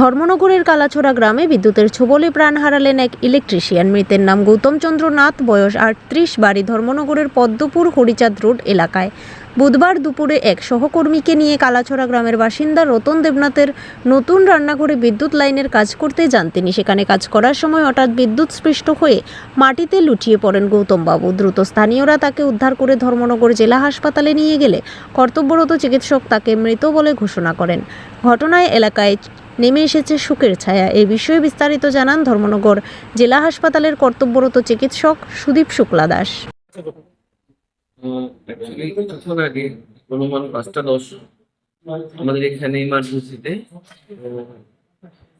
ধর্মনগরের কালাছড়া গ্রামে বিদ্যুতের ছোবলে প্রাণ হারালেন এক ইলেকট্রিশিয়ান। মৃতের নাম গৌতম চন্দ্র নাথ বয়স আটত্রিশ, বাড়ি ধর্মনগরের পদ্মপুর, হরিচাঁদ রোড এলাকায়। বুধবার দুপুরে এক সহকর্মীকে নিয়ে কালাছড়া গ্রামের বাসিন্দা রতন দেবনাথের নতুন রান্নাঘরে বিদ্যুৎ লাইনের কাজ করতে যান তিনি। সেখানে কাজ করার সময় হঠাৎ বিদ্যুৎ স্পৃষ্ট হয়ে মাটিতে লুটিয়ে পড়েন গৌতমবাবু। দ্রুত স্থানীয়রা তাকে উদ্ধার করে ধর্মনগর জেলা হাসপাতালে নিয়ে গেলে কর্তব্যরত চিকিৎসক তাকে মৃত বলে ঘোষণা করেন। ঘটনায় এলাকায় নেমে এসেছে শোকের ছায়া। এই বিষয়ে বিস্তারিত জানান ধর্মনগর জেলা হাসপাতালের কর্তব্যরত চিকিৎসক সুদীপ শুক্লা দাস। অনুমান আমাদের এখানে ইমার্জেন্সিতে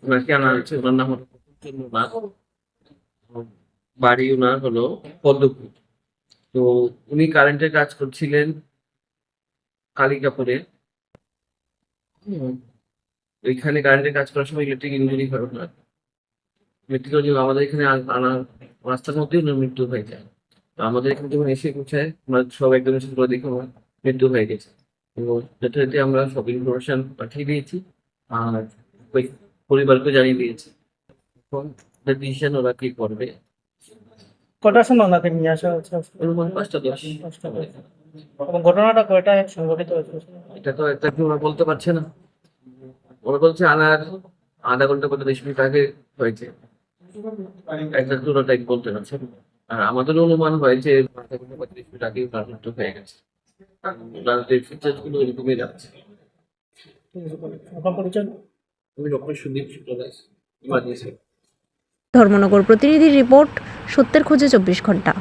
ওনাকে আনা হয়েছে। ওনার নাম হলো। বাড়ি ওনার হলো পদ্মপুর। তো উনি কারেন্টের কাজ করছিলেন কালিকাপুরে। ওইখানে কারেন্টের কাজ করার সময় ইলেকট্রিক ইঞ্জুরি হয় ওনার মৃত্যু আমাদের এখানে আনা রাস্তার মধ্যেই মৃত্যু হয়ে যায়। তো আমাদের এখানে যখন এসে পৌঁছায় আমরা সব একদম এসে করে দেখি আমার মৃত্যু হয়ে গেছে। এবং যথারীতি আমরা সব ইনফরমেশন পাঠিয়ে দিয়েছি আর ওই পরিবারকে জানিয়ে দিয়েছি। এখন ডিসিশন ওরা কি করবে? কটার সময় ওনাকে নিয়ে আসা হচ্ছে অনুমান পাঁচটা দশ। ঘটনাটা কয়টায় সংঘটিত হয়েছে? এটা তো একটা ওরা বলতে পারছে না। ওরা বলছে আনার আধা ঘণ্টা পঁয়তাল্লিশ মিনিট আগে হয়েছে। একজাক্ট ওরা টাইম বলতে পারছে। আর আমাদের অনুমান হয়েছে আধা ঘণ্টা পঁয়তাল্লিশ মিনিট আগে হয়ে গেছে। গুলো এরকমই যাচ্ছে। ধর্মনগর প্রতিনিধির রিপোর্ট, সত্যের খোঁজে চব্বিশ ঘণ্টা।